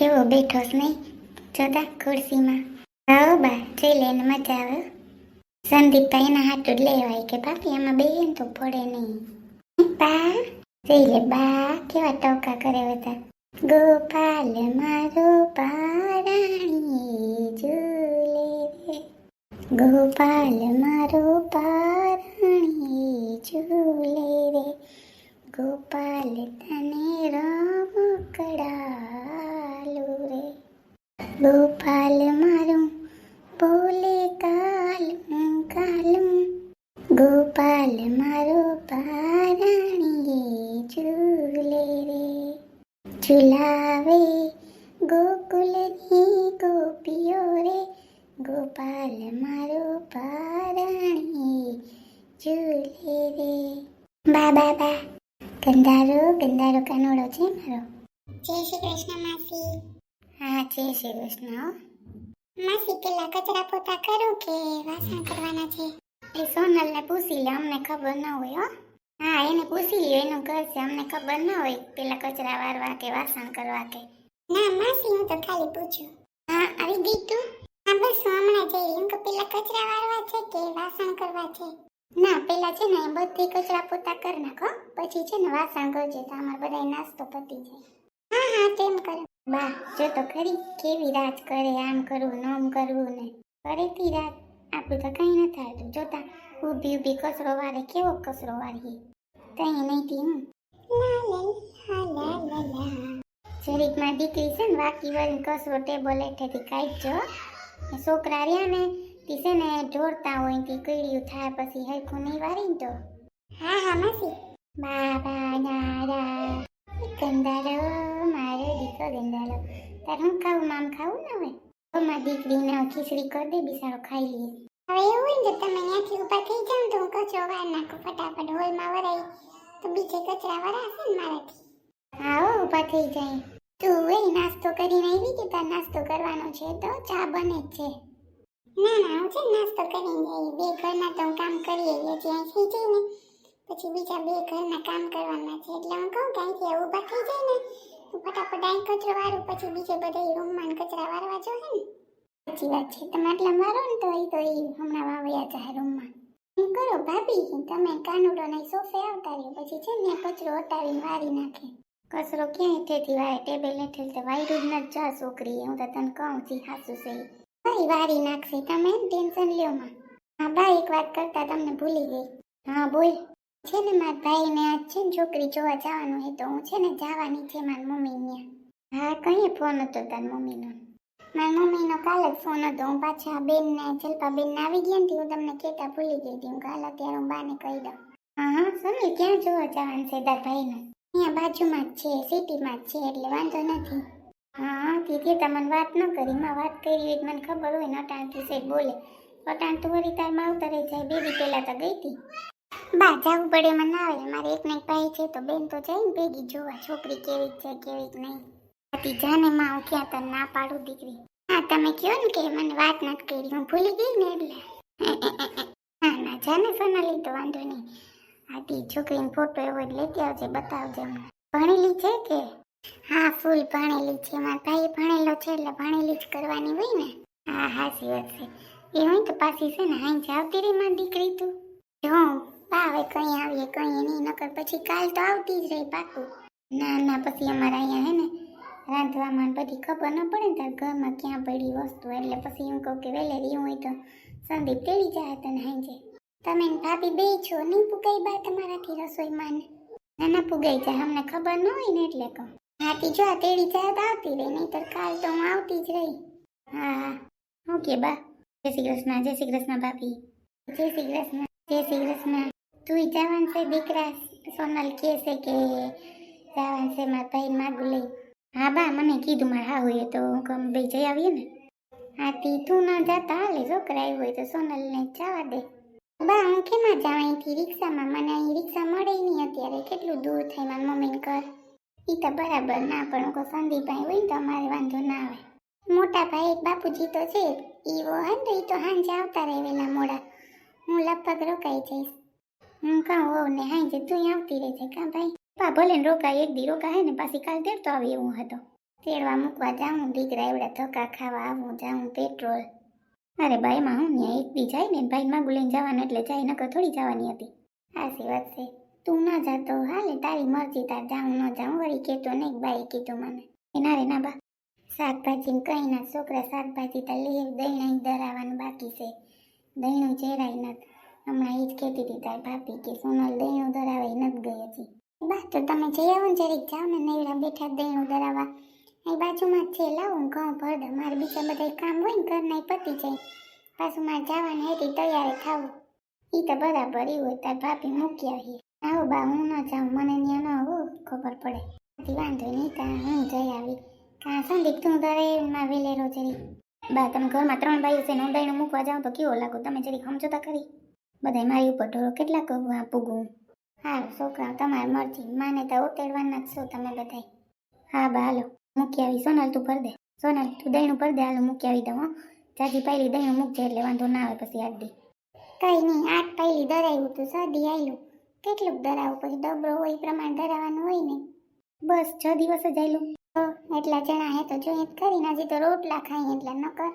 કેવો બેઠો છે નહીં. જોતા ખુરશીમાં. આવો બા, જઈ લે મજા આવે. સંદીપભાઈ એના હાથું જ લેવાય કે ભાભી, આમાં બેહીએ તો પડે નહીં. બા, જઈ લે બા, કેવા ટોકા કરે બધા. ગોપાલ મારો પારાણી ઝૂલે ગોપાલ મારો પારણી ઝૂલે રે ગોપાલ તને રામ કડાલું રે ગોપાલ મારું બોલે કાલું કાલું ગોપાલ મારો પારણી ઝૂલે રે ઝુલાવે ગોકુલની ગોપીઓ રે ગોપાલ મારો પારણી ઝૂલે રે. બા બા બા ગંધારો ગંધારો કાનોડો છે મારો. જય શ્રી કૃષ્ણ માસી. હા જય શ્રી કૃષ્ણ. માસી પેલા કચરા પોતા કરું કે વાસણ કરવાના છે? એ સોનલને પૂછી લે અમને ખબર ન હોય હો. હા એને પૂછી લ્યો એનું ઘર છે અમને ખબર ન હોય પેલા કચરા વારવા કે વાસણ કરવા કે. ના, માસી, હું તો ખાલી પૂછ્યું હા આવી ગઈ તું? હા, બસ, હું હમણાં જઈ એમ કે પેલા કચરા વાળવા છે કે વાસણ કરવા છે? ના, પેલા છે ને બધી કચરા પોતા કરી નાખો પછી છે ને, વાસણ કરજે તો અમારે બધા નાસ્તો પતી જાય. હા હા, તેમ કરો. બા, જો તો ખરી, કેવી રાત કરે, આમ કરવું નોમ કરવું ને. ફરીથી રાત. આપણું તો કઈ ન થાય તું જોતા, ઊભી ઊભી કચરો વારે, કેવો કચરો વારીએ. કઈ નહીં તી હું લા લા લા લા લા. જરીક દીકરી છે ને, વાકી વળી કચરો ટેબલ હેઠેથી કાઢજો. છોકરા રહ્યા ને, તી ને ઢોળતા હોય તે કીડિયું થાય પછી હરખું નહીં વારી તો હા હા, માસી. બાબા દાદા ગંદારો મારો દીકરો ગંદારો તાર હું ખાવું, મામ ખાવું ને હવે મારી દીકરીને ખીચડી કરી દે બિસારો ખાઈ લઈએ હવે એવું હોય ને તમે ત્યાંથી ઊભા થઈ જાવ તો હું કચરો વાર નાખું, ફટાફટ હોલમાં વરાઈ. તો બીજે કચરા વરાશે ને મારાથી. હા ઊભા થઈ જાય. તું એ નાસ્તો કરીને આવી કે તાર નાસ્તો કરવાનો છે? તો ચા બને જ છે. ના ના, હું છે નાસ્તો કરીને આવી. બે ઘરના તો કામ કરી આવીએ છીએ અહીં થઈ જાય પછી બીજા બે ઘરના કામ કરવાના છે. એટલે હું કહું કે અહીંથી ઊભા થઈ જાય ને, તું ફટાફટ અહીં કચરો વાળું પછી બીજે બધા રૂમમાં કચરા વારવા જોઈએ ને. સાચી વાત છે. તમે આટલા મારો ને તો એ તો એ હમણાં વાવ્યા જાય રૂમમાં. એમ કરો ભાભી, તમે કાનુડો ને સોફે આવતા રહ્યો. પછી છે ને કચરો હટાવીને વારી નાખે. કચરો ક્યાં હેઠેથી વાય? ટેબલ હેઠેથી તો વાયરું જ ન જા છોકરી હું તો તને કહું છી હાસું છે ભાઈ, વારી નાખશે. તમે ટેન્શન લ્યો માં. હા, બા, એક વાત કરતા તમને ભૂલી ગઈ. હા, બોલ. છે ને મારા ભાઈને આજ છે ને છોકરી જોવા જવાનું હે તો હું છે ને જવાની છે મારી મમ્મી ને હા, કઈ ફોન હતો તારી મમ્મીનો? મારી મમ્મીનો કાલે જ ફોન હતો. હું પાછા બેનને જલ્પા બેનને આવી ગયા ને હું તમને કહેતા ભૂલી ગઈ હતી હું કાલ અત્યારે હું બાને કહી દઉં. હા હા, સમીર ક્યાં જોવા જવાનું છે તાર ભાઈને? અહીંયા બાજુમાં જ છે, સિટીમાં જ છે, એટલે વાંધો નથી. હા તેથી તમને વાત ન કરી. માં વાત કરી હોય મને ખબર હોય ને અટાણથી બોલે. અટાણ તો વળી તાર માવતર જાય, બેબી પહેલાં તો ગઈ હતી બા, જવું પડે, મને ના આવે. મારે એક ને એક ભાઈ છે તો બેન તો જાય ને ભેગી જોવા. છોકરી કેવી છે, કેવી નહીં. આતી જાને માં હું ક્યાં તને ના પાડું, દીકરી. હા, તમે કહો ને કે મને વાત નથી કરી. હું ભૂલી ગઈ ને એટલે. ના ના, જાને સોનાલી તો વાંધો નહીં. આતી છોકરીનો ફોટો એવો જ લેતી આવજે, બતાવજે ભણેલી છે કે? હા ફૂલ ભણેલી છે. મારા ભાઈ ભણેલો છે એટલે ભણેલી જ કરવાની હોય ને. હા હાસી વાત છે. એ હોય તો પાછી છે ને હાઈ આવતી રહી મારી દીકરી તું. જો હવે કઈ આવીએ, કઈ નહીં, નકર પછી કાલ તો આવતી જ રહી પાકું. ના ના, પછી અમારા અહીંયા હે ને રાંધવામાં બધી ખબર ન પડે ને તાર ઘરમાં ક્યાં પડી વસ્તુ. એટલે પછી એમ કહું કે વહેલેરી હોય તો સંદીપ તેડી જાય તને હાંજે. તમે ભાભી બે છો, નહીં પુગાઈ બા તમારાથી રસોઈમાં ને. ના પુગાઈ જાય, અમને ખબર ન હોય ને એટલે કહું. હાથી જો આ તેડી જાય તો આવતી રહી, નહીંતર કાલ તો હું આવતી જ રહી. હા હા. કે બા? જય શ્રી કૃષ્ણ, જય શ્રી કૃષ્ણ ભાભી. જય શ્રી કૃષ્ણ, જય શ્રી કૃષ્ણ. તું જવાન છે દીકરા, સોનલ કહે છે કે જવાન છે મારા ભાઈ માગું લઈ હા બા, મને કીધું મારા હા હોય તો હું કમ બે જઈ આવીએ ને. હાથી તું ન જાતા, હાલે, છોકરા આવ્યો હોય તો સોનલને જવા દે. બા, હું કેમાં જાઉં અહીંથી? રિક્ષામાં? મને અહીં રિક્ષા મળે નહીં અત્યારે. કેટલું દૂર થાય મારા મમ્મીને કર એ તો બરાબર ના પણ હું કહું, સંદીપભાઈ હોય તો અમારે વાંધો ના આવે. મોટા ભાઈ એક બાપુજી તો છે એ વો હે ને ઈ તો હાંજે આવતા રહે વેલા મોડા. હું લગભગ રોકાઈ જઈશ. હું કહું હોવ ને હાંજે તું આવતી રહેજે. કાં ભાઈ? પા ભલે રોકાય, એક દી રોકાય ને પાછી કાલ તેડતો આવી એવું હતો. તેડવા મૂકવા જાઉં, દીકરા એવડા ધક્કા ખાવા આવું, જાઉં પેટ્રોલ અરે ભાઈ માં હું ત્યાં એક દી જાય ને, ભાઈ માગું લઈને જવાનું એટલે જાય, નકર થોડી જવાની હતી. સાચી વાત છે. તું ના જાતો હાલે, તારી મરજી, તાર જાઉં ન જાઉં, વળી કહેતો નહીં બાઈ કીધું મને. એના રે, ના બા. શાકભાજી કઈ ના, છોકરા શાકભાજી તો લે, દહીં ધરાવવાનું બાકી છે. દહીંનું ચેરાય નથી. હમણાં એ જ કહેતી હતી, તાર ભાભી કે સોનલ દહીંનું ધરાવે નથી ગઈ હતી બા, તો તમે જઈ આવો ને, જરીક જાઓ ને, નવડા બેઠા દહીંનું ધરાવવા એ બાજુમાં જ છે. લાવું ઘઉં ભર દે મારે બીજા બધા કામ હોય ને ઘરના પતી જાય. પાછું મારે જવાનું હતી, તૈયાર થવું. એ તો બરાબર એવું હોય, તાર ભાભી મૂકી આવીએ આવો બા, હું ન જાઉં, મને ત્યાં ન હો, ખબર પડે. નથી વાંધો નહીં તા હું જઈ આવી. કાં સંદીપ, તું તારે માં વેલેરો જરી. બા, તમે ઘરમાં ત્રણ ભાઈઓ છે ને મૂકવા જાઓ તો કેવો લાગો? તમે જરી સમજોતા કરી બધાય મારી ઉપર ઢોરો કેટલા કહું, આ પૂગું હા છોકરાઓ, તમારી મરજી. માને તો ઉતેડવાના જ છો તમે બધાય. હા, બા, હાલો. મૂકી આવી સોનલ તું ભર દે. સોનલ તું દહીંનું ભર દે હાલો મૂકી આવી દઉં જાજી પાયલી દહીંનું મૂકજે એટલે વાંધો ના આવે પછી આજ દી. કઈ નહીં આઠ પાયલી ધરાવ્યું તું સદી આવેલું કેટલુંક ધરાવું પછી ડબરો હોય એ પ્રમાણે ધરાવવાનું હોય ને. બસ છ દિવસ જ આવેલું તો એટલા જણા હે તો જોઈએ ખરી હજી તો રોટલા ખાઈ એટલે ન કર.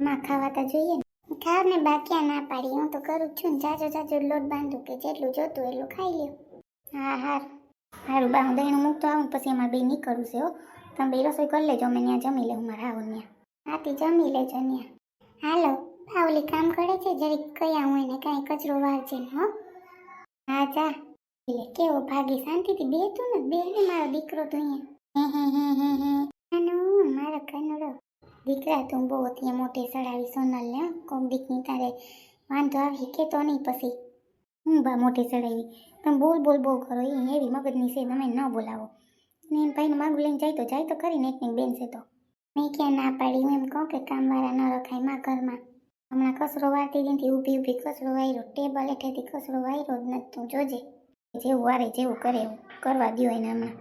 માં ખાવા તો જોઈએ ને. ખાવ ને બાકીયા ના પાડી હું તો કરું છું ને. જાજો જાજો લોટ બાંધું કે જેટલું જોતું એટલું ખાઈ લ્યો. હા હાર. સારું બા હું દહીંનું મૂકતો આવું પછી એમાં બે નીકળું છે હો. તમે બે રસોઈ કરી લેજો, અમે ત્યાં જમી લેવું મારા આવું ત્યાં હાથી, જમી લેજો ત્યાં હાલો બાવલી કામ કરે છે, જરીક કયા હું એને કાંઈ કચરો વાળજે હો. હા, જા. એટલે કેવો ભાગી, શાંતિથી બે તું ને, બે ને મારો દીકરો તો અહીંયા. નાનું, મારો કનુડો. દીકરા તું બહુ ત્યાં મોટી સડાવી સોનલ ને કોક દીકની તારે વાંધો આવી કે તો નહીં પછી. હું બા મોટી સડાવી. તમે બોલ બોલ બહુ કરો, એ એવી મગજની છે, તમે ન બોલાવો. ને ભાઈને માગું લઈને જાય તો જાય તો ખરી ને એકની બેન છે તો. મેં ક્યાં ના પાડી એમ કહું કે કામવાળા ન રખાયમાં ઘરમાં. હમણાં કચરો વાળતી દીધી ઊભી ઊભી કચરો વાયરો, ટેબલ હેઠેથી કચરો વાયરો જ નથી તું જોજે. જેવું વારે જેવું કરે એવું કરવા દ્યો એને હમણાં.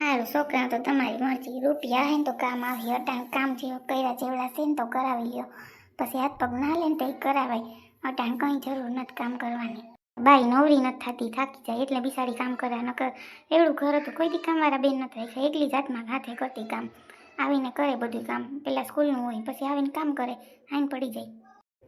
સારું છોકરા તો તમારી મરજી. રૂપિયા હે ને તો કામ આવી અટાણ કામ જેવા કર્યા જેવડા છે ને તો કરાવી લ્યો પછી હાથ પગ ના લે ને તો એ કરાવાય. અટાણ કંઈ જરૂર નથી કામ કરવાની. બાઈ નવરી નથી થતી, થાકી જાય, એટલે બિસાડી કામ કરે, નકર એવડું ઘર હતું, કોઈ દી કામવાળા બેન નથી રાખ્યા, એટલી જાતમાં હાથે કરતી કામ. આવીને કરે બધું કામ, પેલા સ્કૂલનું હોય, પછી આવીને કામ કરે, આઈને પડી જાય.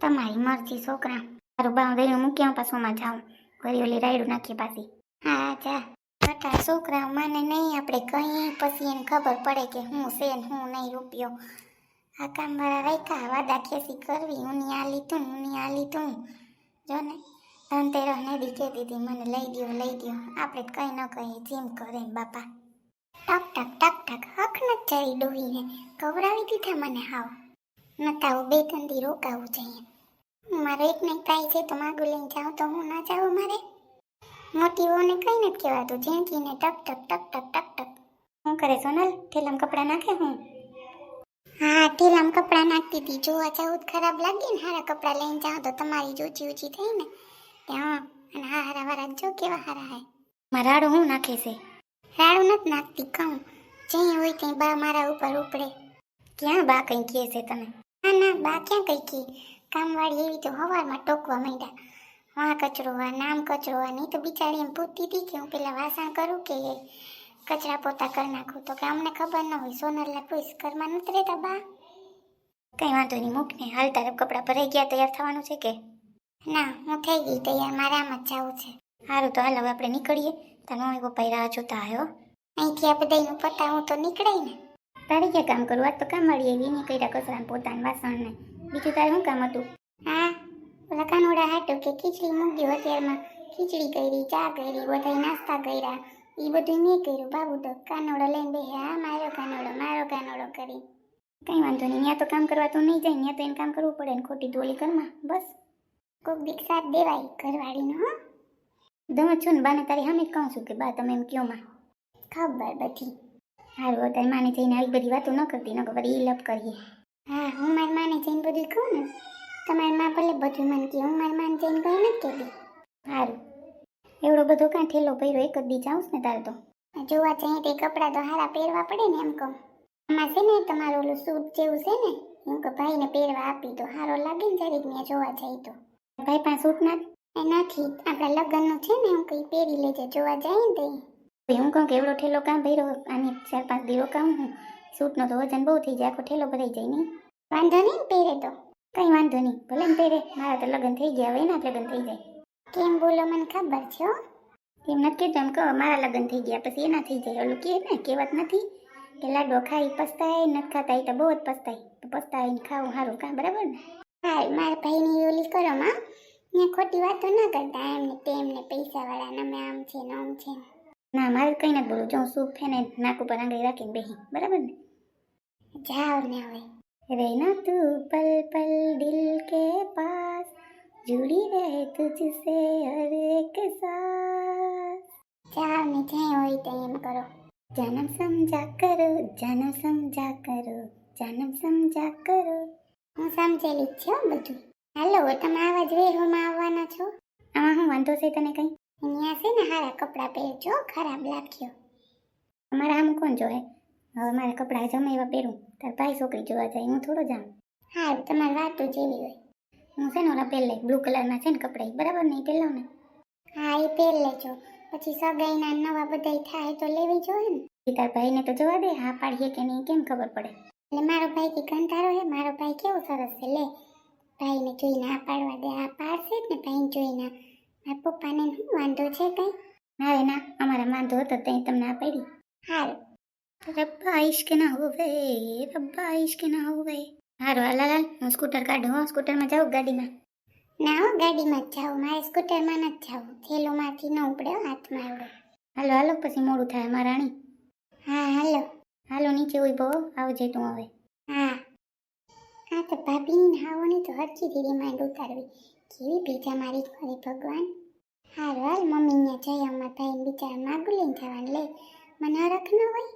તમારી મરજી, છોકરા. મારું બા દઈને મૂક્યા પાછોમાં જાઉં. ઘરી ઓલી રાયડું નાખીએ પાછી. હા, જા. બટા છોકરા, મને નહીં, આપણે કહીએ, પછી એને ખબર પડે કે હું છે હું નહીં રૂપિયો. આ કામવાળા રાખ્યા, વાદા ખેસી કરવી હું આ લીધું હું આ લીધું જો ને. ધનતેરસ ને દી કહેતી હતી મને લઈ ગયો લઈ દ્યો. આપણે કંઈ ન કહીએ, જેમ કરે બાપા. ટક ટક ટક ટક, હક ન ચડી ડોહીને કવરાવી દીધા મને હાવ. નતાવું બે ત્રણ દી રોકાવું જોઈએ. મારે એક નહીં થાય છે તો માગું લઈને જાઉં તો હું ના જાઉં મારે? મોટીઓને કંઈ નથી કહેવાતું. ઝીણકીને ટક ટક ટક ટક ટક ટક. શું કરે સોનલ? ઠેલામ કપડાં નાખે હું? હા, ઠેલામ કપડાં નાખતી હતી. જોવા તો ખરાબ લાગે ને. હારા કપડાં લઈને જાઉં તો તમારી જોચી ઊંચી થઈ ને. હા અને હા હારા વારા જો કેવા હારા હે. મારા રાડું હું નાખે છે? રાડું નથી નાખતી કહું. જ્યાં હોય ત્યાં બા મારા ઉપર ઉપડે. ક્યાં બા કંઈ કહે છે તમે? ના ના બા ક્યાં કંઈ કી કામવાળી એવી તો હવારમાં ટોકવા માંડ્યા. વાં કચરો વા નામ કચરો વા નહીં તો બિચારી એમ પૂછતી હતી કે હું પેલા વાસણ કરું કે કચરા પોતા કરી નાખું. તો કે અમને ખબર ન હોય સોનરલા પૂછ ઘરમાં નથી રહેતા બા? કંઈ વાંધો નહીં મૂક ને હાલ તારે કપડાં ભરાઈ ગયા તૈયાર થવાનું છે કે? ના હું થઈ ગઈ તૈયાર મારે આમ જ જવું છે. સારું તો હાલ હવે આપણે નીકળીએ. તારા મમ્મી પપ્પા રાહ જોતા આવ્યો. અહીંથી આ બધાનું પતાવું તો નીકળાય ને. તારે ક્યાં કામ કરવું? આજ તો કામ એવી નહીં કર્યા કચરા પોતાના વાસણને બીજું તારે શું કામ હતું? હા ઓલા કાનોડા હાટું કે ખીચડી મૂક્યું અત્યારમાં ખીચડી કરી ચા કરી બધા નાસ્તા કર્યા. એ બધું નહીં કર્યું બાબુ તો કાનોડો લઈને બે હા મારો કાનોડો મારો કાનોડો કરી. કંઈ વાંધો નહીં ત્યાં તો કામ કરવા તો નહીં જાય ત્યાં તો એને કામ કરવું પડે ને ખોટી ધોલી ઘરમાં બસ. કોક દીક સાથ દેવાય ઘરવાળીનો, હા. દમ છું ને બાને તારી સામે જ કહું છું કે, બા, તમે એમ કયો માં. ખબર બધી. હારું અત્યારે માને જઈને આવી બધી વાતો ન કરતી ન ખબર એ લપ કરીએ. હા, હું મારી માને જઈને બધું કહું ને, તમારી માં ભલે બધું મને કહે, હું મારી માને જઈને કંઈ નથી કહેતી. સારું એવડો બધો કાં ઠેલો પહેર્યો એક જ દી જાઉં ને તારે તો. જોવા જઈએ તે કપડાં તો હારા પહેરવા પડે ને એમ કહું. આમાં છે ને, તમારું ઓલું સૂટ જેવું છે ને એમ કે ભાઈને પહેરવા આપી તો સારો લાગે ને જરીક મેં જોવા જઈ તો. ભાઈ પાસે સૂટ ના નથી. આપણા લગ્નનું છે ને હું કંઈ પહેરી લેજે જોવા જાય ને તે. હું કહું કે એવડો ઠેલો કામ ભર્યો આની ચાર પાંચ દીવો કામ હું. સૂટનો તો વજન બહુ થઈ જાય આખો ઠેલો ભરાઈ જાય નહીં. વાંધો નહીં પહેરે તો. કંઈ વાંધો નહીં. ભલે ને પહેરે મારા તો લગ્ન થઈ ગયા હવે એના લગ્ન થઈ જાય. કેમ બોલો મને ખબર છે એમ નથી કીધું એમ કહો મારા લગ્ન થઈ ગયા પછી એના થઈ જાય. ઓલું કહે ને કહેવત નથી કે લાડો ખાઈ પસ્તાય નથી ખાતા એ તો બહુ જ પસ્તાય. તો પસ્તાય ખાવું સારું કાં બરાબર ને? હા મારા ભાઈની ઓલી કરો માં ને ખોટી વાતો ના કરતા એમને તેમને પૈસાવાળા ને અમે આમ છે ને આમ છે ને. ના મારે કંઈ નથી બોલું જો હું સૂપ છે ને નાક ઉપર આંગળી રાખીને બેહી બરાબર ને જાઓ ને હવે रहना तू पल पल दिल के पास जुड़ी रहे तुझसे हर एक सांस જાઓ ને જ્યાં હોય ત્યાં એમ કરો જન્મ સમજા કરો જન્મ સમજા કરો જન્મ સમજા કરો હું સમજેલી જ છો બધું. હાલો તમે આવા જ વેરોમાં આવવાના છો? આમાં હું વાંધો છે તને કંઈ? અહીંયા છે ને હારા કપડાં પહેરજો ખરાબ લાગ્યો. અમારા આમ કોણ જોવે? હવે મારે કપડાં જમે એવા પહેરું. તાર ભાઈ છોકરી જોવા જાય, હું થોડો જાઉં. હા તમારી વાત તો જેવી હોય. હું છે ને ઓલા પહેર લે બ્લુ કલરના છે ને કપડાં બરાબર નહીં પહેર લઉં ને? હા એ પહેર લેજો. પછી સગાઈના નવા બધા થાય તો લેવી જોઈએ ને. તાર ભાઈને તો જોવા દે, હા પાડીએ કે નહીં, કેમ ખબર પડે? એટલે મારો ભાઈ કે કંટારો હે મારો ભાઈ કેવો સરસ છે લે. ભાઈને જોઈને આ પાડવા દે આ પાડશે જ ને ભાઈને જોઈને મારા પપ્પાને શું વાંધો છે કંઈ? ના ના અમારા વાંધો હતો ત્યાં તમને આ પડી. હાલ રબ્બા ઇશ્ક ના હોવે રબ્બા ઇશ્ક ના હોવે. હારું હાલ હાલ હું સ્કૂટર કાઢું હો સ્કૂટરમાં જાઉં ગાડીમાં? ના હો ગાડીમાં જ જાઉં મારે સ્કૂટરમાં નથી જાઉં. થેલોમાંથી ન ઉપડે હો હાથમાં આવડે. હાલો હાલો પછી મોડું થાય મારા રાણી હા હાલો. હાલો નીચે ઊભો આવજે તું હવે હા. હા, તો ભાભીની હાવોની તો હરખી ધીરે માંડ ઉતારવી. કેવી ભીજા મારી કરે ભગવાન. હારું, હાલ મમ્મી અહીંયા જઈ અમારા ભાઈને બિચાર માગું લઈને જવાનું. લે, મને હરખ ન હોય.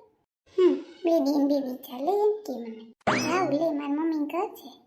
હમ, બે દિન, બે વિચાર લે, એમ કે મને. જાવ લે, મારી મમ્મી ઘર છે.